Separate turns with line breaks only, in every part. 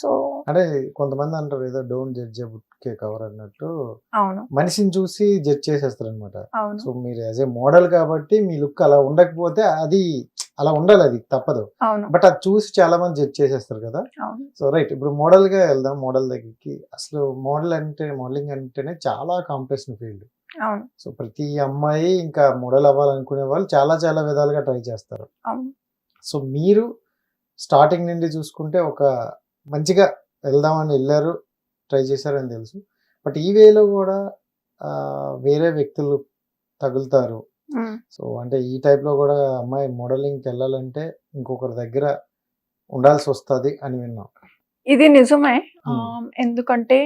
So
అంటే కొంతమంది అంటారు ఏదో డోంట్ జడ్జ్ బుక్ కవర్ అన్నట్టు.
అవును.
మనిషిని చూసి జడ్జ్ చేసేస్తారు అనమాట సో మీరు యాజ్ ఏ మోడల్ కాబట్టి మీ లుక్ అలా ఉండకపోతే అది అలా ఉండాలి అది తప్పదు. బట్ అది చూసి చాలా మంది జడ్జ్ చేసేస్తారు కదా. సో రైట్ ఇప్పుడు మోడల్గా వెళ్దాం మోడల్ దగ్గరికి. అసలు మోడల్ అంటే మోడలింగ్ అంటేనే చాలా కాంపిటీషన్ ఫీల్డ్. సో ప్రతి అమ్మాయి ఇంకా మోడల్ అవ్వాలనుకునే వాళ్ళు చాలా చాలా విధాలుగా ట్రై చేస్తారు. సో మీరు స్టార్టింగ్ నుండి చూసుకుంటే ఒక మంచిగా వెళ్దామని వెళ్ళారు ట్రై చేశారని తెలుసు. బట్ ఈ వేలో కూడా వేరే వ్యక్తులు తగులుతారు. సో అంటే ఈ టైప్లో కూడా అమ్మాయి మోడలింగ్కి వెళ్ళాలంటే ఇంకొకరి దగ్గర ఉండాల్సి వస్తుంది అని విన్నాం.
ఇది నిజమే. ఎందుకంటే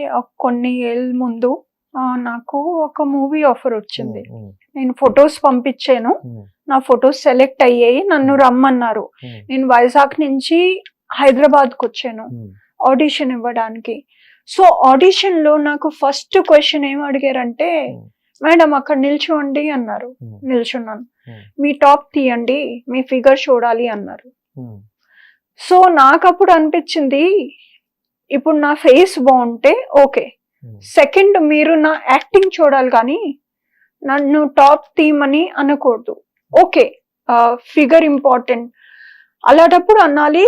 కొన్ని ఏళ్ళ ముందు నాకు ఒక మూవీ ఆఫర్ వచ్చింది. నేను ఫొటోస్ పంపించాను. నా ఫొటోస్ సెలెక్ట్ అయ్యాయి. నన్ను రమ్మన్నారు. నేను వైజాగ్ నుంచి హైదరాబాద్కి వచ్చాను ఆడిషన్ ఇవ్వడానికి. సో ఆడిషన్లో నాకు ఫస్ట్ క్వశ్చన్ ఏం అడిగారంటే. మేడం అక్కడ నిల్చోండి అన్నారు. నిల్చున్నాను. మీ టాప్ తీయండి మీ ఫిగర్ చూడాలి అన్నారు. సో నాకు అప్పుడు అనిపించింది ఇప్పుడు నా ఫేస్ బాగుంటే ఓకే. సెకండ్ మీరు నా యాక్టింగ్ చూడాలి కానీ నన్ను టాప్ తీయమని అనకూడదు. Okay figure important. అలాంటప్పుడు అనాలి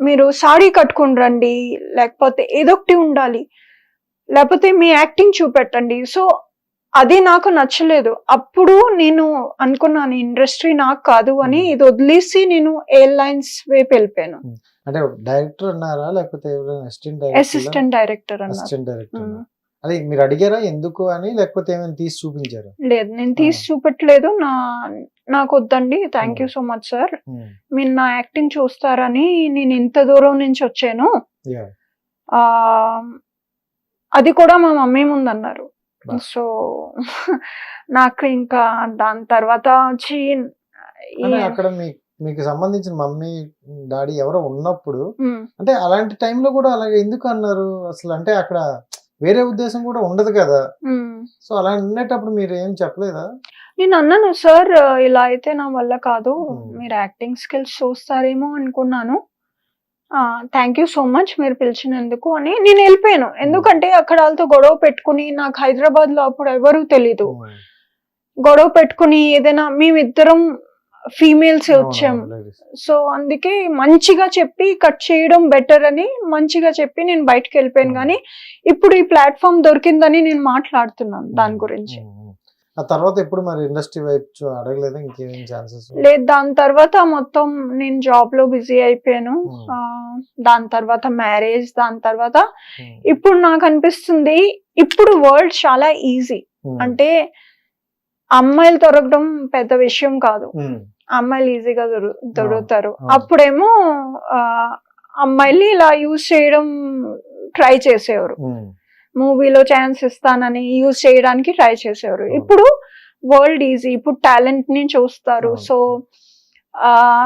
మీరు సాడీ కట్టుకుని రండి లేకపోతే ఏదో ఒకటి ఉండాలి. లేకపోతే మీ యాక్టింగ్ చూపెట్టండి. సో అది నాకు నచ్చలేదు. అప్పుడు నేను అనుకున్నాను ఇండస్ట్రీ నాకు కాదు అని ఇది వదిలేసి నేను ఎయిర్లైన్స్ వైపు వెళ్ళిపోయాను.
అంటే డైరెక్టర్ అన్నారా? లేకపోతే అసిస్టెంట్
డైరెక్టర్?
Assistant director. అదే మీరు అడిగారా? ఎందుకు అని? లేకపోతే ఏమైనా తీసి చూపించారా?
లేదు నేను తీసి చూపెట్టలేదు. నా నాకు వద్దండి. Thank you so much sir మీరు నా యాక్టింగ్ చూస్తారని నేను ఇంత దూరం నుంచి వచ్చాను. అది కూడా మా మమ్మీ ముందు అన్నారు. సో నాకు ఇంకా దాని తర్వాత వచ్చి
అక్కడ మీకు సంబంధించిన మమ్మీ డాడీ ఎవరో ఉన్నప్పుడు
ఉమ్,
అంటే అలాంటి టైంలో కూడా అలాగే ఎందుకు అన్నారు? అసలు అంటే అక్కడ వేరే ఉద్దేశం కూడా ఉండదు కదా. సో అలా ఉండేటప్పుడు మీరు ఏం చెప్పలేదా?
నేను అన్నాను సార్ ఇలా అయితే నా వల్ల కాదు. మీరు యాక్టింగ్ స్కిల్స్ చూస్తారేమో అనుకున్నాను. థ్యాంక్ యూ సో మచ్ మీరు పిలిచినందుకు అని నేను వెళ్ళిపోయాను. ఎందుకంటే అక్కడ వాళ్ళతో గొడవ పెట్టుకుని నాకు హైదరాబాద్లో అప్పుడు ఎవరు తెలీదు. గొడవ పెట్టుకుని ఏదైనా మేమిద్దరం ఫీమేల్స్
ladies.
సో అందుకే మంచిగా చెప్పి కట్ చేయడం బెటర్ అని మంచిగా చెప్పి నేను బయటకు వెళ్ళిపోయాను. కానీ ఇప్పుడు ఈ ప్లాట్ఫామ్ దొరికిందని నేను మాట్లాడుతున్నాను దాని గురించి.
ఆ తర్వాత ఎప్పుడు మరి ఇండస్ట్రీ వైపు అడగలేదా? ఇంకేం ఛాన్సెస్
లేదు దాని తర్వాత మొత్తం నేను జాబ్లో బిజీ అయిపోయాను. దాని తర్వాత మ్యారేజ్ దాని తర్వాత ఇప్పుడు నాకు అనిపిస్తుంది ఇప్పుడు వరల్డ్ చాలా ఈజీ అంటే అమ్మాయిలు దొరకడం పెద్ద విషయం కాదు. అమ్మాయిలు ఈజీగా దొరు దొరుకుతారు. అప్పుడేమో ఆ, అమ్మాయిల్ని ఇలా యూజ్ చేయడం ట్రై చేసేవారు. మూవీలో ఛాన్స్ ఇస్తానని యూజ్ చేయడానికి ట్రై చేసేవారు. ఇప్పుడు వరల్డ్ ఈజీ ఇప్పుడు టాలెంట్ని చూస్తారు. సో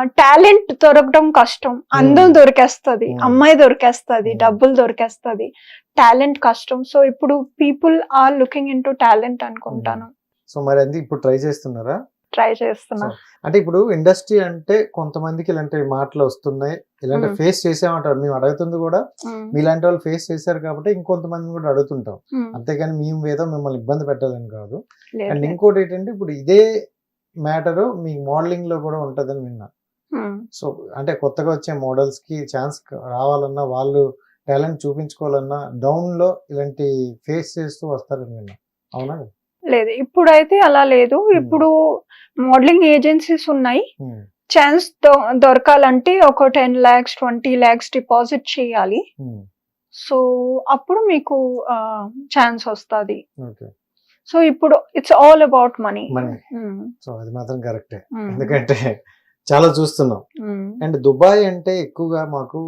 టాలెంట్ దొరకడం కష్టం. అందం. దొరికేస్తది. అమ్మాయి దొరికేస్తది. డబ్బులు దొరికేస్తది. టాలెంట్ కష్టం. సో ఇప్పుడు people are looking into talent అనుకుంటాను.
సో మరి ఇప్పుడు ట్రై చేస్తున్నారా?
ట్రై చేస్తున్నా
అంటే ఇప్పుడు ఇండస్ట్రీ అంటే కొంతమందికి ఇలాంటి మాటలు వస్తున్నాయి ఇలాంటి. ఫేస్ చేసామంటారు మేము అడుగుతుంది కూడా. మీలాంటి వాళ్ళు ఫేస్ చేశారు కాబట్టి ఇంకొంతమంది కూడా అడుగుతుంటాం. అంతేగాని మేము ఏదో మిమ్మల్ని ఇబ్బంది పెట్టాలని కాదు అండ్. ఇంకోటి ఏంటంటే ఇప్పుడు ఇదే మ్యాటర్ మీ మోడలింగ్లో కూడా ఉంటదని విన్నా. సో అంటే కొత్తగా వచ్చే మోడల్స్కి ఛాన్స్ రావాలన్నా వాళ్ళు టాలెంట్ చూపించుకోవాలన్నా డౌన్లో ఇలాంటి ఫేస్ చేస్తూ వస్తారని విన్నా అవునా
లేదు. ఇప్పుడైతే అలా లేదు. ఇప్పుడు మోడలింగ్ ఏజెన్సీస్ ఉన్నాయి.
ఉమ్,
ఛాన్స్ దొరకాలంటే ఒక ten lakhs twenty lakhs deposit చేయాలి.
ఉమ్,
సో అప్పుడు మీకు ఛాన్స్ వస్తుంది. సో ఇప్పుడు it's all about money.
Money. So అది మాత్రం కరెక్టే. ఎందుకంటే చాలా చూస్తున్నాం. అండ్ దుబాయ్ అంటే ఎక్కువగా మాకు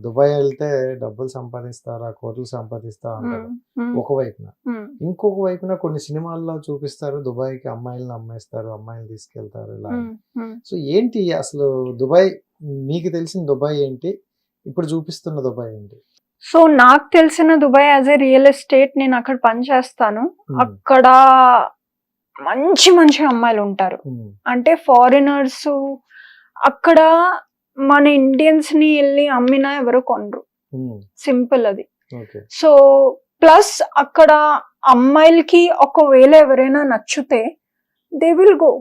దుబాయ్ వెళ్తే డబ్బులు సంపాదిస్తారా కోట్లు సంపాదిస్తా అంటారు. ఒక వైపున. ఇంకొక వైపున కొన్ని సినిమాల్లో చూపిస్తారు దుబాయ్కి అమ్మాయిలను అమ్మేస్తారు అమ్మాయిలు తీసుకెళ్తారు ఇలా. సో ఏంటి అసలు దుబాయ్ మీకు తెలిసిన దుబాయ్ ఏంటి? ఇప్పుడు చూపిస్తున్న దుబాయ్ ఏంటి?
సో నాకు తెలిసిన Dubai as a real estate నేను అక్కడ పని చేస్తాను.
ఉమ్,
అక్కడ మంచి మంచి అమ్మాయిలు ఉంటారు. అంటే ఫారినర్స్ అక్కడ మన ఇండియన్స్ని వెళ్ళి అమ్మినా ఎవరు కొనరు.
ఉమ్,
సింపుల్ అది. సో ప్లస్ అక్కడ అమ్మాయిలకి ఒకవేళ ఎవరైనా నచ్చితే దే విల్ గో.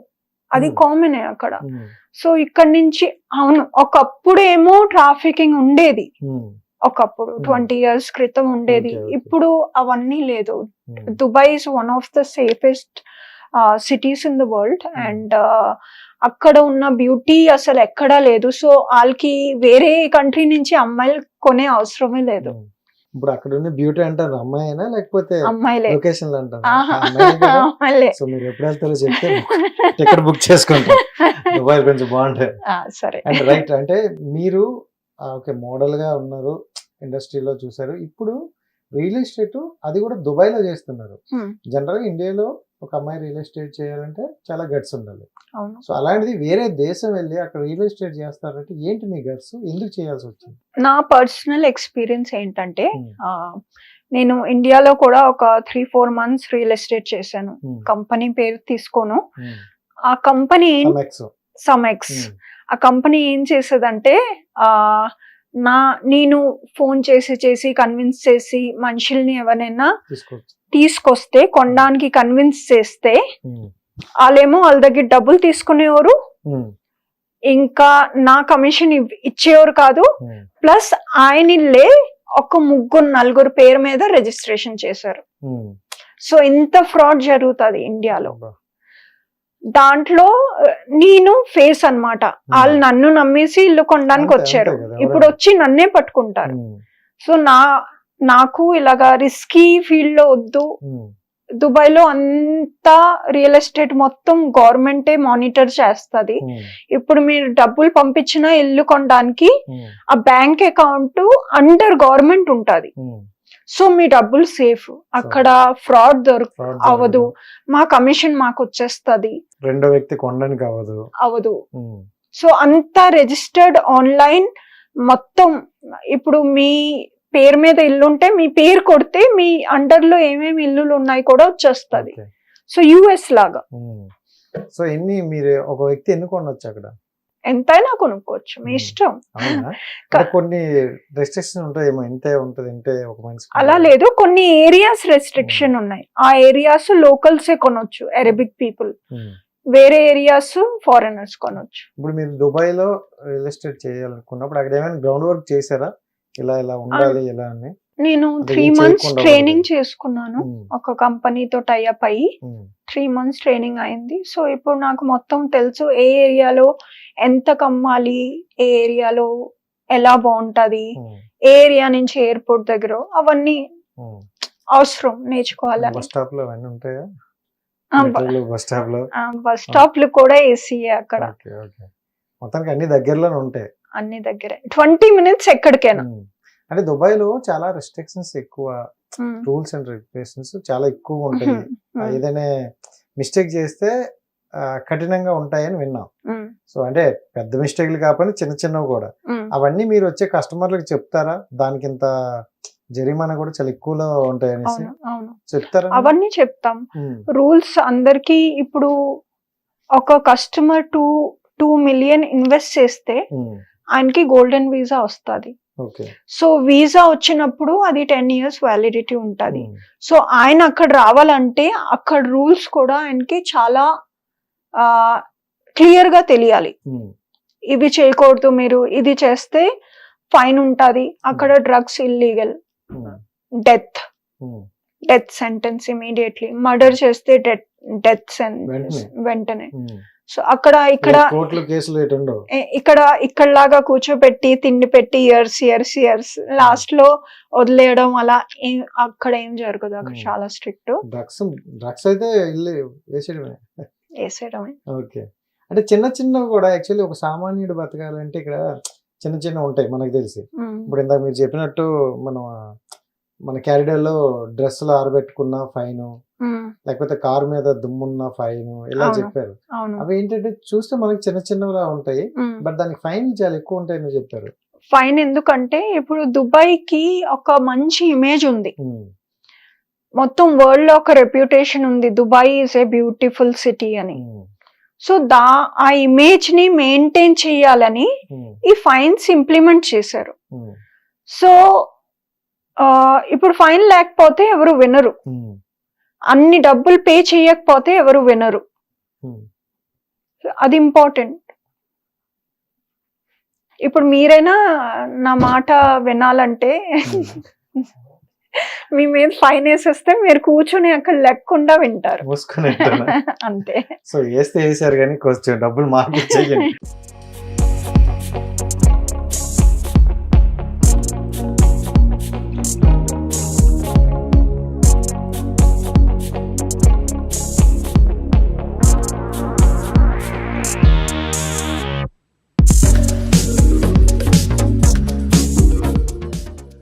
అది
Hmm.
కామనే అక్కడ.
ఉమ్,
సో ఇక్కడ నుంచి అవును ఒకప్పుడు ఏమో ట్రాఫికింగ్ ఉండేది. ఒకప్పుడు
Hmm.
ట్వంటీ ఇయర్స్ క్రితం ఉండేది. ఇప్పుడు అవన్నీ లేదు. Dubai is one of the safest cities in the world
Hmm.
And అక్కడ ఉన్న బ్యూటీ అసలు ఎక్కడా లేదు. సో వాళ్ళకి వేరే కంట్రీ నుంచి అమ్మాయిలు కొనే అవసరమే లేదు.
ఇప్పుడు అక్కడ ఉన్న బ్యూటీ అంటారు అమ్మాయినా లేకపోతే?
అమ్మాయిలే.
సో మీరు ఎప్పుడు వెళ్తారో చెప్తే టికెట్ బుక్ చేసుకుంటాం. దుబాయ్ కొంచెం బాగుంటాయి
ఆ, సరే.
అండ్ రైట్ అంటే మీరు ఓకే మోడల్గా ఉన్నారు ఇండస్ట్రీలో చూసారు ఇప్పుడు రియల్ ఎస్టేట్ అది కూడా దుబాయ్లో చేస్తున్నారు. జనరల్గా ఇండియాలో ఒక అమ్మాయి రియల్ ఎస్టేట్ చేయాలంటే చాలా గట్స్ ఉండాలి
అవును
సో అలాంటిది వేరే దేశం వెళ్ళి అక్కడ రియల్ ఎస్టేట్ చేస్తారంటే ఏంటి మీ గట్స్ ఎందుకు చేయాల్సి వచ్చింది
నా పర్సనల్ ఎక్స్పీరియన్స్ ఏంటంటే
Hmm.
నేను ఇండియాలో కూడా ఒక three four months real estate చేశాను
Hmm.
కంపెనీ పేరు తీసుకోను
Hmm.
ఆ కంపెనీ. సమెక్స్. ఆ కంపెనీ ఏం చేసేదంటే ఆ నా నేను ఫోన్ చేసి చేసి కన్విన్స్ చేసి మనుషుల్ని ఎవరైనా తీసుకొస్తే కొనడానికి కన్విన్స్ చేస్తే
Hmm.
వాళ్ళేమో వాళ్ళ దగ్గర డబ్బులు తీసుకునేవారు
Hmm.
ఇంకా నా కమిషన్ ఇచ్చేవారు కాదు
Hmm.
ప్లస్ ఆయనలే ఒక ముగ్గురు నలుగురు పేరు మీద రిజిస్ట్రేషన్ చేశారు. సో ఇంత ఫ్రాడ్ జరుగుతుంది ఇండియాలో. దాంట్లో నేను ఫేస్ అన్నమాట వాళ్ళు నన్ను నమ్మేసి ఇల్లు కొనడానికి వచ్చారు ఇప్పుడు. వచ్చి నన్నే పట్టుకుంటారు. సో నా నాకు ఇలాగా రిస్కీ ఫీల్డ్లో వద్దు
Hmm.
దుబాయ్లో అంతా రియల్ ఎస్టేట్ మొత్తం గవర్నమెంటే మానిటర్ చేస్తది
Hmm.
ఇప్పుడు మీరు డబ్బులు పంపించిన ఇల్లు కొనడానికి
Hmm.
ఆ బ్యాంక్ అకౌంట్ అండర్ గవర్నమెంట్ ఉంటది. సో మీ డబ్బులు సేఫ్ అక్కడ ఫ్రాడ్ దొరక అవదు. మా కమిషన్ మాకు వచ్చేస్తది
రెండో వ్యక్తి కొనడానికి
అవదు
Hmm.
సో అంతా రిజిస్టర్డ్ ఆన్లైన్ మొత్తం ఇప్పుడు మీ పేరు మీద ఇల్లు ఉంటే మీ పేరు కొడితే మీ అండర్లో ఏమేమి ఇల్లులు ఉన్నాయి కూడా వచ్చేస్తది. సో యుఎస్ లాగా.
సో ఎన్ని మీరు ఒక వ్యక్తి ఎన్ని కొనొచ్చు అక్కడ?
ఎంతైనా కొనుక్కోవచ్చు. మీ. ఇష్టం.
కొన్ని రెస్ట్రిక్షన్ ఉంటాయేమో ఇంతే ఉంటది ఇంతే ఒక మనిషి
అలా లేదు. కొన్ని ఏరియాస్ రెస్ట్రిక్షన్ ఉన్నాయి. ఆ ఏరియాస్ లోకల్సే కొనొచ్చు అరబిక్ పీపుల్. వేరే ఏరియాస్ ఫారినర్స్ కొనొచ్చు.
ఇప్పుడు మీరు దుబాయ్లో రియల్ ఎస్టేట్ చేయాలనుకున్నప్పుడు అక్కడ ఏమైనా గ్రౌండ్ వర్క్ చేశారా? ఇలా ఇలా ఉండాలి ఇలా అని
నేను త్రీ మంత్స్ ట్రైనింగ్. చేసుకున్నాను. ఒక కంపెనీతో టైఅప్ అయ్యి. త్రీ మంత్స్ ట్రైనింగ్ అయింది సో ఇప్పుడు నాకు మొత్తం తెలుసు ఏ ఏరియాలో ఎంత కమ్మాలి ఏ ఏరియాలో ఎలా బాగుంటది. ఏ ఏరియా నుంచి ఎయిర్పోర్ట్ దగ్గర అవన్నీ. అవసరం నేర్చుకోవాలని
బస్ స్టాప్లో అవన్నీ ఉంటాయా బస్
స్టాప్లో కూడా ఏసీయే అక్కడ
మొత్తానికి అన్ని దగ్గరలోనే ఉంటాయి
అన్ని దగ్గరే. ట్వంటీ మినిట్స్ ఎక్కడికైనా.
అంటే దుబాయ్లో చాలా రెస్ట్రిక్షన్స్ ఎక్కువ. రూల్స్ అండ్ రెగ్యులేషన్స్ చాలా ఎక్కువ ఉంటాయి. ఏదైనా మిస్టేక్ చేస్తే కఠినంగా ఉంటాయని విన్నాం. సో అంటే పెద్ద మిస్టేక్లు కాకపోయినా చిన్న చిన్నవి కూడా. అవన్నీ మీరు వచ్చే కస్టమర్లకు చెప్తారా? దానికి ఇంత జరిమానా కూడా చాలా ఎక్కువలో ఉంటాయి అనేసి
అవును అవును.
చెప్తారా?
అవన్నీ చెప్తాం. రూల్స్ అందరికి ఇప్పుడు ఒక customer two two million invest చేస్తే ఆయనకి గోల్డెన్ వీసా వస్తుంది. సో వీసా వచ్చినప్పుడు అది టెన్ ఇయర్స్ వ్యాలిడిటీ ఉంటుంది.
ఉమ్,
సో ఆయన అక్కడ రావాలంటే అక్కడ రూల్స్ కూడా ఆయనకి చాలా క్లియర్గా తెలియాలి.
ఉమ్,
ఇవి చేయకూడదు మీరు ఇది చేస్తే ఫైన్ ఉంటది. అక్కడ drugs illegal. Death. Death sentence immediately. Murder చేస్తే డెత్ డెత్
వెంటనే.
వెంటనే. సో అక్కడ ఇక్కడ ఏ- ఇక్కడ ఇక్కడలాగా కూర్చోబెట్టి తిండి పెట్టి ఇయర్స్ ఇయర్స్ ఇయర్స్ లాస్ట్లో వదిలేయడం అలా అక్కడ ఏం జరగదు. అక్కడ
Hmm.
చాలా స్ట్రిక్ట్.
డ్రగ్స్ డ్రగ్స్ అయితే ఇల్లు వేసేయడమే.
వేసేయడమే.
ఓకే. అంటే చిన్న చిన్నవి కూడా యాక్చువల్లీ ఒక సామాన్యుడు బతకాలంటే ఇక్కడ చిన్న చిన్న ఉంటాయి మనకు తెలిసి.
Hmm.
ఇప్పుడు ఇందాక మీరు చెప్పినట్టు మనం మన క్యారిడర్లో డ్రెస్సులు ఆరబెట్టుకున్న ఫైన్. లేకపోతే కారు మీద దుమ్మున్న ఫైన్ ఇలా. చెప్పారు. అవి ఏంటంటే చూస్తే మనకి చిన్న చిన్నవిలా ఉంటాయి. బట్ దానికి ఫైన్ చాలా ఎక్కువ ఉంటాయని చెప్పారు.
ఫైన్ ఎందుకంటే ఇప్పుడు దుబాయ్కి ఒక మంచి ఇమేజ్ ఉంది. మొత్తం వరల్డ్లో ఒక రెప్యుటేషన్ ఉంది Dubai is a beautiful city అని. సో దా ఆ ఇమేజ్ని మెయింటైన్ చేయాలని ఈ ఫైన్స్ ఇంప్లిమెంట్ చేశారు. సో ఇప్పుడు ఫైన్ లేకపోతే ఎవరు వినరు. అన్ని డబ్బులు పే చేయకపోతే ఎవరు వినరు. అది ఇంపార్టెంట్. ఇప్పుడు మీరైనా నా మాట వినాలంటే మీ మీద ఫైన్ వేసేస్తే మీరు కూర్చొని అక్కడ లెక్కకుండా వింటారు. అంతే.
సో వేస్తే వేసారు కానీ కొంచెం డబ్బులు ఇచ్చేయండి